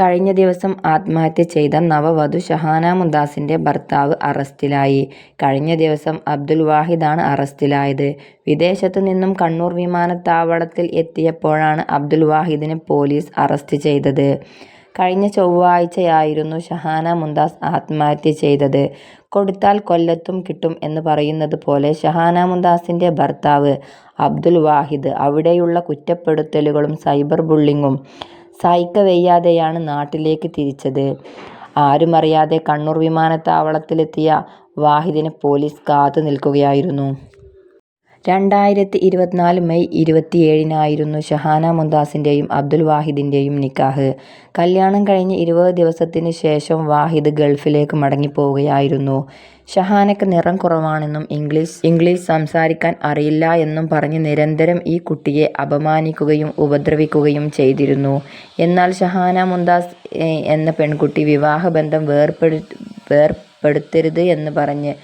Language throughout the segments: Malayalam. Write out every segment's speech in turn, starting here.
കഴിഞ്ഞ ദിവസം ആത്മഹത്യ ചെയ്ത നവവധു ഷഹാന മുന്താസിന്റെ ഭർത്താവ് അറസ്റ്റിലായി. കഴിഞ്ഞ ദിവസം അബ്ദുൽ വാഹിദാണ് അറസ്റ്റിലായത്. വിദേശത്തു നിന്നും കണ്ണൂർ വിമാനത്താവളത്തിൽ എത്തിയപ്പോഴാണ് അബ്ദുൽ വാഹിദിനെ പോലീസ് അറസ്റ്റ് ചെയ്തത്. കഴിഞ്ഞ ചൊവ്വാഴ്ചയായിരുന്നു ഷഹാന മുന്താസ് ആത്മഹത്യ ചെയ്തത്. കൊടുത്താൽ കൊല്ലത്തും കിട്ടും എന്ന് പറയുന്നത് പോലെ ഷഹാന മുന്താസിന്റെ ഭർത്താവ് അബ്ദുൽ വാഹിദ് അവിടെയുള്ള കുറ്റപ്പെടുത്തലുകളും സൈബർ ബുള്ളിങ്ങും സഹിക്കവയ്യാതെയാണ് നാട്ടിലേക്ക് തിരിച്ചത്. ആരുമറിയാതെ കണ്ണൂർ വിമാനത്താവളത്തിലെത്തിയ വാഹിദിനെ പോലീസ് കാത്തു നിൽക്കുകയായിരുന്നു. രണ്ടായിരത്തി ഇരുപത്തിനാല് മെയ് ഇരുപത്തിയേഴിനായിരുന്നു ഷഹാന മുന്താസിന്റെയും അബ്ദുൽ വാഹിദിന്റെയും നിക്കാഹ്. കല്യാണം കഴിഞ്ഞ് ഇരുപത് ദിവസത്തിന് ശേഷം വാഹിദ് ഗൾഫിലേക്ക് മടങ്ങിപ്പോവുകയായിരുന്നു. ഷഹാനയ്ക്ക് നിറം കുറവാണെന്നും ഇംഗ്ലീഷ് ഇംഗ്ലീഷ് സംസാരിക്കാൻ അറിയില്ല എന്നും പറഞ്ഞ് നിരന്തരം ഈ കുട്ടിയെ അപമാനിക്കുകയും ഉപദ്രവിക്കുകയും ചെയ്തിരുന്നു. എന്നാൽ ഷഹാന മുംതാസ് എന്ന പെൺകുട്ടി വിവാഹബന്ധം വേർപെടു വേർപ്പെടുത്തരുത് എന്ന് പറഞ്ഞ്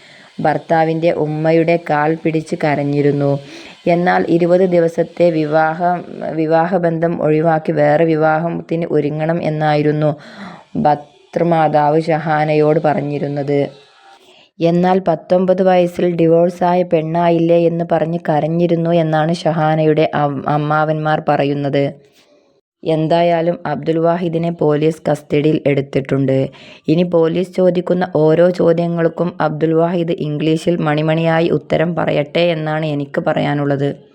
ഭർത്താവിന്റെ ഉമ്മയുടെ കാൽ പിടിച്ച് കരഞ്ഞിരുന്നു. എന്നാൽ ഇരുപത് ദിവസത്തെ വിവാഹ വിവാഹബന്ധം ഒഴിവാക്കി വേറെ വിവാഹത്തിന് ഒരുങ്ങണം എന്നായിരുന്നു ഭർത്തൃമാതാവ് ഷഹാനയോട് പറഞ്ഞിരുന്നത്. എന്നാൽ പത്തൊമ്പത് വയസ്സിൽ ഡിവോഴ്സായ പെണ്ണായില്ലേ എന്ന് പറഞ്ഞ് കരഞ്ഞിരുന്നു എന്നാണ് ഷഹാനയുടെ അമ്മാവന്മാർ പറയുന്നത്. എന്തായാലും അബ്ദുൽ വാഹിദിനെ പോലീസ് കസ്റ്റഡിയിൽ എടുത്തിട്ടുണ്ട്. ഇനി പോലീസ് ചോദിക്കുന്ന ഓരോ ചോദ്യങ്ങൾക്കും അബ്ദുൽ വാഹിദ് ഇംഗ്ലീഷിൽ മണിമണിയായി ഉത്തരം പറയട്ടെ എന്നാണ് എനിക്ക് പറയാനുള്ളത്.